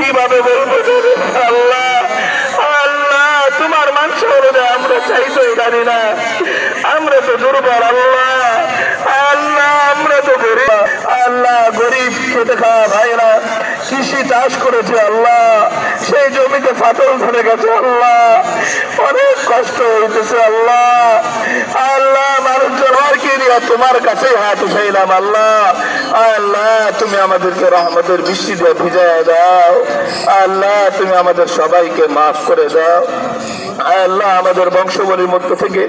কীভাবে বলব আল্লাহ আল্লাহ, তোমার মাংস অনুযায়ী আমরা চাইতো জানি না। আমরা তো দুর্বল, আল্লাহ আল্লাহ, আমরা তো গরিব। আল্লাহ, গরিব খেতে খাওয়া ভাইরা কৃষি চাষ করেছে, আল্লাহ। সেই জমিতে ফাটল ধরে গেছে, আল্লাহ। অনেক কষ্ট হইতেছে, আল্লাহ। আল্লাহ, মানুষজন দিয়া তোমার কাছে হাত উঠাইলাম আল্লাহ। আল্লাহ তুমি আমাদেরকে রহমতের বৃষ্টি দিয়ে ভিজায় দাও। আল্লাহ তুমি আমাদের সবাইকে মাফ করে দাও। আল্লাহ আমাদের বংশবলীর মধ্য থেকে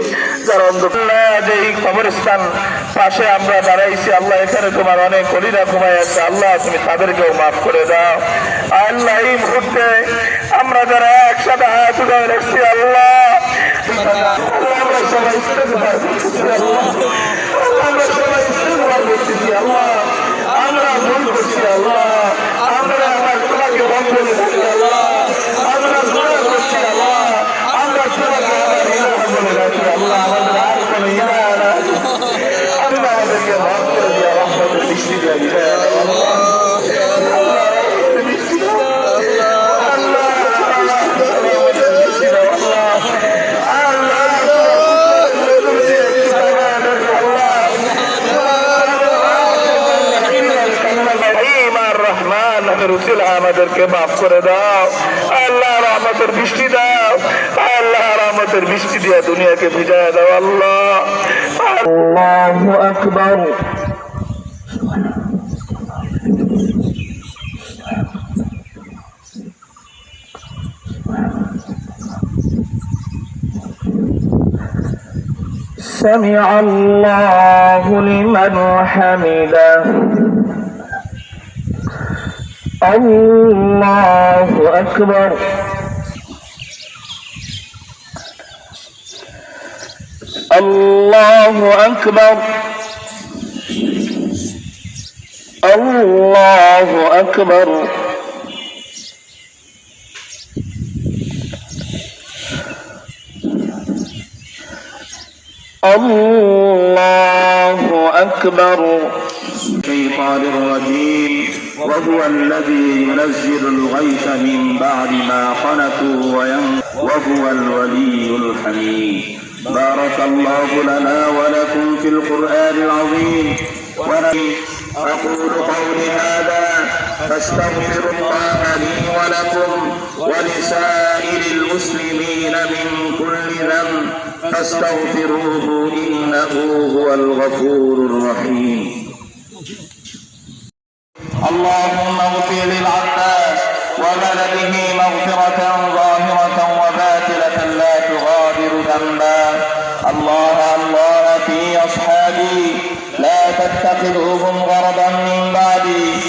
যারা অন্ধকার যে এই কবরস্থান পাশে আমরা দাঁড়াইছি আল্লাহ এখানে তোমার অনেক কলিরা ঘুমাই আছে। আল্লাহ তুমি তাদেরকেও মাফ করে দাও। আল্লাহ এই মুহূর্তে আমরা যারা একসাথে হাত উঠায় রাখছি আল্লাহ। আল্লাহ, আমরা সবাই ইস্তেগফার করতেছি, আল্লাহ। আল্লাহ, আমরা সবাই ইস্তেগফার করতেছি, আল্লাহ। আমরা ভুল করছি আল্লাহ আমরা আমার তোমাকে বন্ধনে থাকি আল্লাহ আমরা গুণা করছি আল্লাহ আমরা তোমাকে আমার ইলাহ বলে রাখি আল্লাহ আমাদের আর কোনো ইলাহ নাই আল্লাহ আমাদেরকে মাফ করে দিয়ে রহমতের দৃষ্টি দিয়ে বিদায় দাও, আল্লাহ। আল্লাহ, রহমতের দৃষ্টি দাও। আল্লাহ, রহমতের দৃষ্টি দাও, আল্লাহ। আল্লাহ, রহমতের দৃষ্টি দাও, আল্লাহ। রহিম আর রহমান নামের উসিলা আমাদেরকে মাফ করে দাও আল্লাহ রহমতের বৃষ্টি দাও আল্লাহ রহমতের বৃষ্টি দিয়ে দুনিয়াকে ভিজায় দাও আল্লাহ আল্লাহু سمع الله لمن حمده. الله أكبر. الله أكبر. الله أكبر. الله أكبر الشيطان الرجيم. وهو الذي ينزل الغيث من بعد ما وين وهو الولي الحميد. بارك الله لنا ولكم في القرآن العظيم. ونبي أقول قولي هذا. فاستغفر الله لي ولكم. ولسائر المسلمين من كل ذنب فاستغفروه إنه هو الغفور الرحيم. اللهم اغفر للعباس وبلده مغفرة ظاهرة وباتله لا تغادر ذنبا. الله الله في أصحابي لا تتخذوهم غرضا من بعدي.